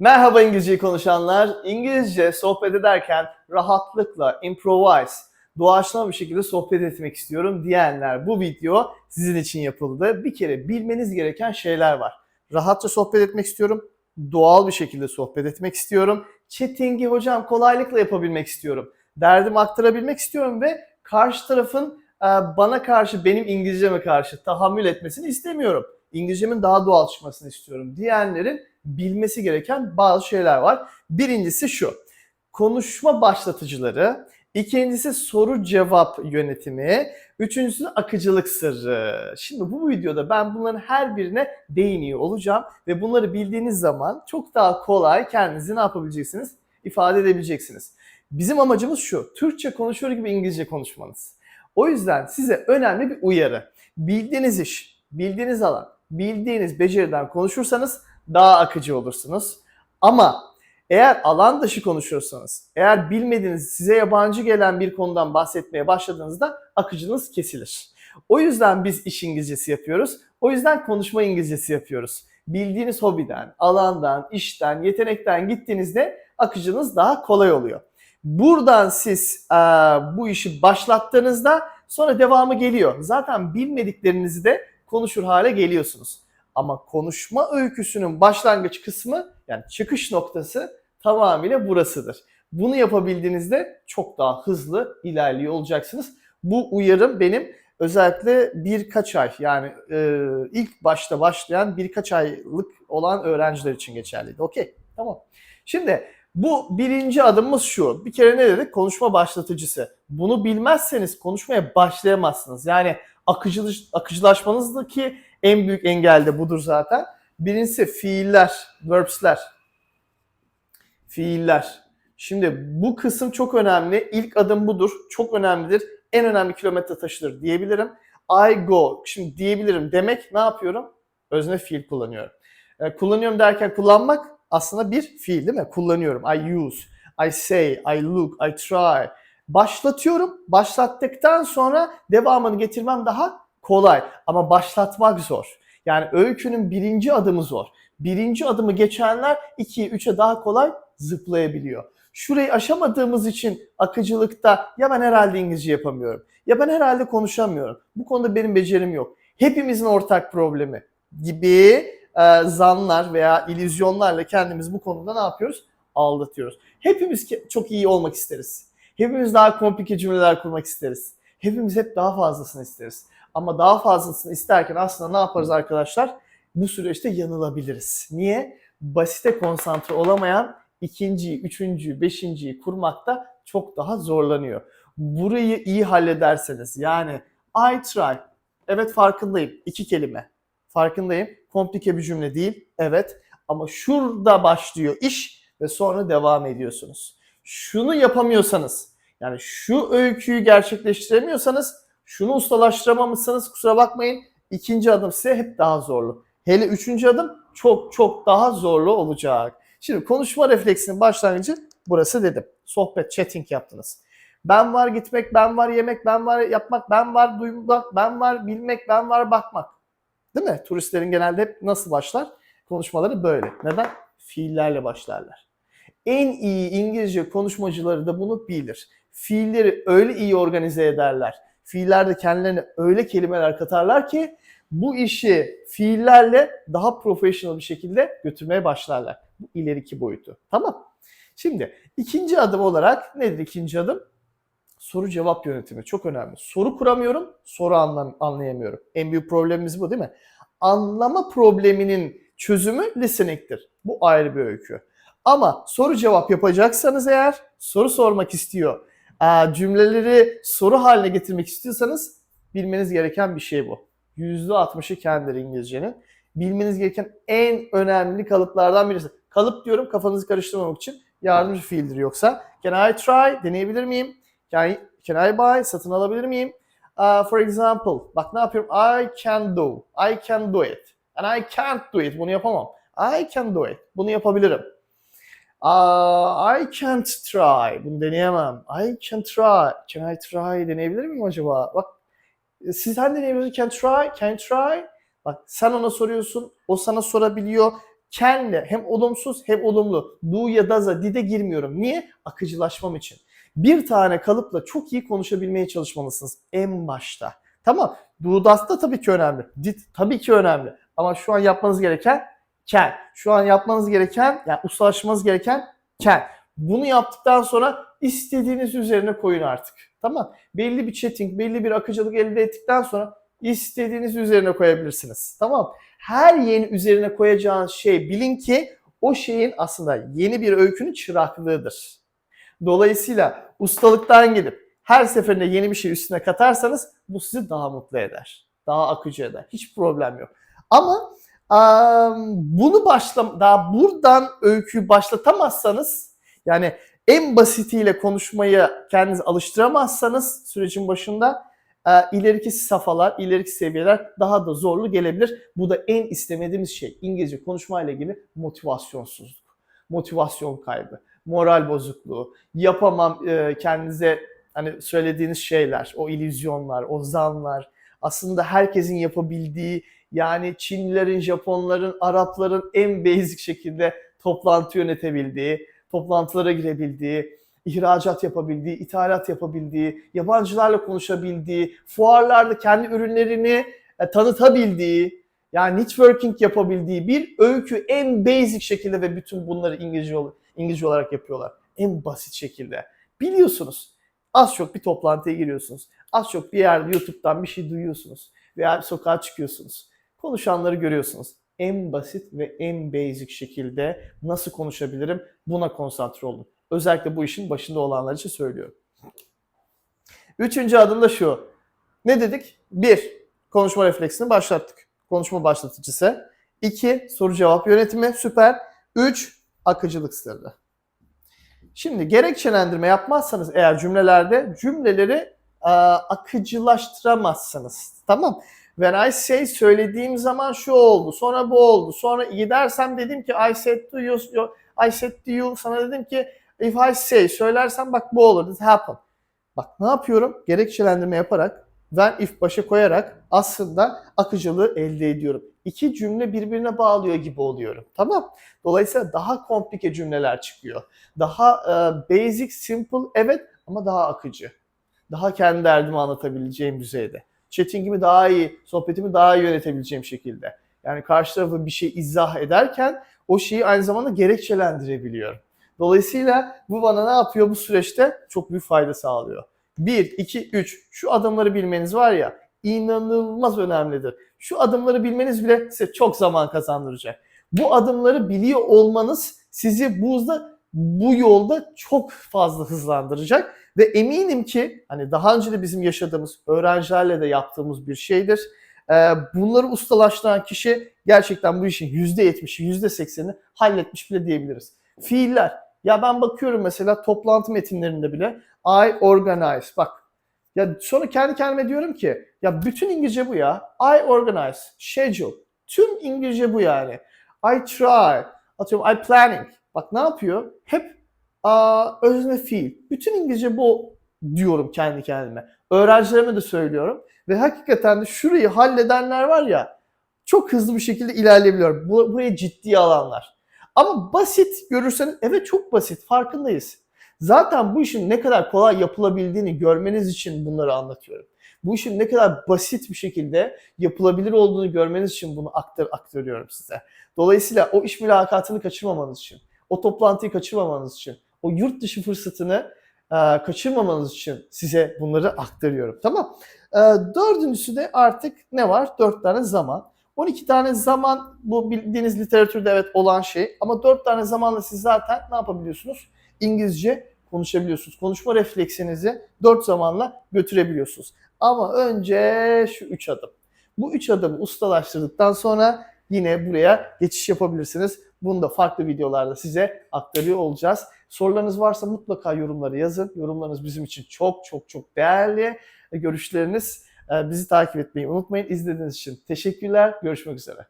Merhaba İngilizceyi konuşanlar. İngilizce sohbet ederken rahatlıkla improvise, doğaçlama bir şekilde sohbet etmek istiyorum diyenler bu video sizin için yapıldı. Bir kere bilmeniz gereken şeyler var. Rahatça sohbet etmek istiyorum. Doğal bir şekilde sohbet etmek istiyorum. Chatting'i hocam kolaylıkla yapabilmek istiyorum. Derdimi aktarabilmek istiyorum ve karşı tarafın e, bana karşı, benim İngilizceme karşı tahammül etmesini istemiyorum. İngilizcemin daha doğal çıkmasını istiyorum diyenlerin bilmesi gereken bazı şeyler var. Birincisi şu. Konuşma başlatıcıları, ikincisi soru cevap yönetimi, üçüncüsü akıcılık sırrı. Şimdi bu videoda ben bunların her birine değiniyor olacağım ve bunları bildiğiniz zaman çok daha kolay kendinizi ne yapabileceksiniz? ifade edebileceksiniz. Bizim amacımız şu. Türkçe konuşuyor gibi İngilizce konuşmanız. O yüzden size önemli bir uyarı. Bildiğiniz iş, bildiğiniz alan, bildiğiniz beceriden konuşursanız daha akıcı olursunuz. Ama eğer alan dışı konuşuyorsanız, eğer bilmediğiniz, size yabancı gelen bir konudan bahsetmeye başladığınızda akıcınız kesilir. O yüzden biz iş İngilizcesi yapıyoruz. O yüzden konuşma İngilizcesi yapıyoruz. Bildiğiniz hobiden, alandan, işten, yetenekten gittiğinizde akıcınız daha kolay oluyor. Buradan siz e, bu işi başlattığınızda sonra devamı geliyor. Zaten bilmediklerinizi de konuşur hale geliyorsunuz. Ama konuşma öyküsünün başlangıç kısmı yani çıkış noktası tamamıyla burasıdır. Bunu yapabildiğinizde çok daha hızlı ilerliyor olacaksınız. Bu uyarım benim özellikle birkaç ay yani e, ilk başta başlayan birkaç aylık olan öğrenciler için geçerliydi. Okey tamam. Şimdi bu birinci adımımız şu. Bir kere ne dedik? Konuşma başlatıcısı. Bunu bilmezseniz konuşmaya başlayamazsınız. Yani akıcılış, akıcılaşmanızdaki en büyük engel de budur zaten. Birincisi fiiller, verbsler. Fiiller. Şimdi bu kısım çok önemli. İlk adım budur. Çok önemlidir. En önemli kilometre taşıdır diyebilirim. I go. Şimdi diyebilirim demek ne yapıyorum? Özne fiil kullanıyorum. E, kullanıyorum derken kullanmak aslında bir fiil değil mi? Kullanıyorum. I use, I say, I look, I try. Başlatıyorum. Başlattıktan sonra devamını getirmem daha kolay. Ama başlatmak zor. Yani öykünün birinci adımı zor. Birinci adımı geçenler 2'ye 3'e daha kolay zıplayabiliyor. Şurayı aşamadığımız için akıcılıkta ya ben herhalde İngilizce yapamıyorum ya ben herhalde konuşamıyorum. Bu konuda benim becerim yok. Hepimizin ortak problemi gibi e, zanlar veya illüzyonlarla kendimiz bu konuda ne yapıyoruz? Aldatıyoruz. Hepimiz çok iyi olmak isteriz. Hepimiz daha komplike cümleler kurmak isteriz. Hepimiz hep daha fazlasını isteriz. Ama daha fazlasını isterken aslında ne yaparız arkadaşlar? Bu süreçte yanılabiliriz. Niye? Basite konsantre olamayan ikinciyi, üçüncüyü, beşinciyi kurmakta çok daha zorlanıyor. Burayı iyi hallederseniz yani I try. Evet farkındayım. iki kelime. Farkındayım. Komplike bir cümle değil. Evet. Ama şurada başlıyor iş ve sonra devam ediyorsunuz. Şunu yapamıyorsanız yani şu öyküyü gerçekleştiremiyorsanız şunu ustalaştıramamışsınız kusura bakmayın. İkinci adım size hep daha zorlu. Hele üçüncü adım çok çok daha zorlu olacak. Şimdi konuşma refleksinin başlangıcı burası dedim. Sohbet, chatting yaptınız. Ben var gitmek, ben var yemek, ben var yapmak, ben var duymak, ben var bilmek, ben var bakmak. Değil mi? Turistlerin genelde hep nasıl başlar? Konuşmaları böyle. Neden? Fiillerle başlarlar. En iyi İngilizce konuşmacıları da bunu bilir. Fiilleri öyle iyi organize ederler. Fiiller de kendilerine öyle kelimeler katarlar ki bu işi fiillerle daha profesyonel bir şekilde götürmeye başlarlar. Bu ileriki boyutu. Tamam. Şimdi ikinci adım olarak nedir ikinci adım? Soru cevap yönetimi çok önemli. Soru kuramıyorum, soru anlam anlayamıyorum. En büyük problemimiz bu değil mi? Anlama probleminin çözümü listening'tir. Bu ayrı bir öykü. Ama soru cevap yapacaksanız eğer soru sormak istiyor, cümleleri soru haline getirmek istiyorsanız bilmeniz gereken bir şey bu. %60'ı kendidir İngilizcenin. Bilmeniz gereken en önemli kalıplardan birisi. Kalıp diyorum kafanızı karıştırmamak için yardımcı fiildir yoksa. Can I try? Deneyebilir miyim? Can I, can I buy? Satın alabilir miyim? Uh, for example, bak ne yapıyorum? I can do. I can do it. And I can't do it. Bunu yapamam. I can do it. Bunu yapabilirim. I can't try. Bunu deneyemem. I can try. Can I try deneyebilir miyim acaba? Bak sizden deneyebilirsiniz. Can try. Can try. Bak sen ona soruyorsun. O sana sorabiliyor. Can'le hem olumsuz hem olumlu do ya does'a did'e girmiyorum. Niye? Akıcılaşmam için. Bir tane kalıpla çok iyi konuşabilmeye çalışmalısınız en başta. Tamam. Do does da tabii ki önemli. Did tabii ki önemli. Ama şu an yapmanız gereken can. Şu an yapmanız gereken, yani ustalaşmanız gereken can. Bunu yaptıktan sonra istediğiniz üzerine koyun artık. Tamam. Belli bir chatting, belli bir akıcılık elde ettikten sonra istediğiniz üzerine koyabilirsiniz. Tamam. Her yeni üzerine koyacağınız şey bilin ki o şeyin aslında yeni bir öykünün çıraklığıdır. Dolayısıyla ustalıktan gidip her seferinde yeni bir şey üstüne katarsanız bu sizi daha mutlu eder. Daha akıcı eder. Hiç problem yok. Ama bunu başla daha buradan öyküyü başlatamazsanız yani en basitiyle konuşmayı kendiniz alıştıramazsanız sürecin başında e, ileriki safhalar, ileriki seviyeler daha da zorlu gelebilir. Bu da en istemediğimiz şey. İngilizce konuşmayla ilgili motivasyonsuzluk, motivasyon kaybı, moral bozukluğu, yapamam e, kendinize hani söylediğiniz şeyler, o illüzyonlar, o zanlar aslında herkesin yapabildiği yani Çinlilerin, Japonların, Arapların en basic şekilde toplantı yönetebildiği, toplantılara girebildiği, ihracat yapabildiği, ithalat yapabildiği, yabancılarla konuşabildiği, fuarlarda kendi ürünlerini e, tanıtabildiği, yani networking yapabildiği bir öykü en basic şekilde ve bütün bunları İngilizce, İngilizce olarak yapıyorlar. En basit şekilde. Biliyorsunuz. Az çok bir toplantıya giriyorsunuz. Az çok bir yerde YouTube'dan bir şey duyuyorsunuz. Veya sokağa çıkıyorsunuz. Konuşanları görüyorsunuz. En basit ve en basic şekilde nasıl konuşabilirim buna konsantre olun. Özellikle bu işin başında olanlar için söylüyorum. Üçüncü adım da şu. Ne dedik? Bir, konuşma refleksini başlattık. Konuşma başlatıcısı. İki, soru cevap yönetimi. Süper. Üç, akıcılık sırrı. Şimdi gerekçelendirme yapmazsanız eğer cümlelerde cümleleri a, akıcılaştıramazsınız. Tamam. When I say söylediğim zaman şu oldu, sonra bu oldu. Sonra gidersem dedim ki I said to you, I said to you sana dedim ki if I say söylersem bak bu olur. This happen. Bak ne yapıyorum? Gerekçelendirme yaparak when if başa koyarak aslında akıcılığı elde ediyorum. İki cümle birbirine bağlıyor gibi oluyorum. Tamam. Dolayısıyla daha komplike cümleler çıkıyor. Daha e, basic, simple evet ama daha akıcı. Daha kendi derdimi anlatabileceğim düzeyde. Chattingimi daha iyi, sohbetimi daha iyi yönetebileceğim şekilde. Yani karşı tarafı bir şey izah ederken o şeyi aynı zamanda gerekçelendirebiliyorum. Dolayısıyla bu bana ne yapıyor bu süreçte? Çok büyük fayda sağlıyor. 1, 2, 3 şu adımları bilmeniz var ya inanılmaz önemlidir. Şu adımları bilmeniz bile size çok zaman kazandıracak. Bu adımları biliyor olmanız sizi buzda bu yolda çok fazla hızlandıracak ve eminim ki hani daha önce de bizim yaşadığımız öğrencilerle de yaptığımız bir şeydir. Ee, bunları ustalaştıran kişi gerçekten bu işin %70'i, %80'ini halletmiş bile diyebiliriz. Fiiller. Ya ben bakıyorum mesela toplantı metinlerinde bile I organize. Bak ya sonra kendi kendime diyorum ki ya bütün İngilizce bu ya. I organize, schedule. Tüm İngilizce bu yani. I try. Atıyorum I planning. Bak ne yapıyor? Hep aa, özne fiil. Bütün İngilizce bu diyorum kendi kendime. Öğrencilerime de söylüyorum. Ve hakikaten de şurayı halledenler var ya çok hızlı bir şekilde ilerleyebiliyor. Bu, buraya ciddiye alanlar. Ama basit görürseniz evet çok basit farkındayız. Zaten bu işin ne kadar kolay yapılabildiğini görmeniz için bunları anlatıyorum. Bu işin ne kadar basit bir şekilde yapılabilir olduğunu görmeniz için bunu aktar, aktarıyorum size. Dolayısıyla o iş mülakatını kaçırmamanız için, o toplantıyı kaçırmamanız için, o yurt dışı fırsatını e, kaçırmamanız için size bunları aktarıyorum. Tamam. E, dördüncüsü de artık ne var? Dört tane zaman. 12 tane zaman bu bildiğiniz literatürde evet olan şey ama 4 tane zamanla siz zaten ne yapabiliyorsunuz? İngilizce konuşabiliyorsunuz. Konuşma refleksinizi 4 zamanla götürebiliyorsunuz. Ama önce şu 3 adım. Bu 3 adımı ustalaştırdıktan sonra yine buraya geçiş yapabilirsiniz. Bunu da farklı videolarda size aktarıyor olacağız. Sorularınız varsa mutlaka yorumları yazın. Yorumlarınız bizim için çok çok çok değerli. Görüşleriniz Bizi takip etmeyi unutmayın. İzlediğiniz için teşekkürler. Görüşmek üzere.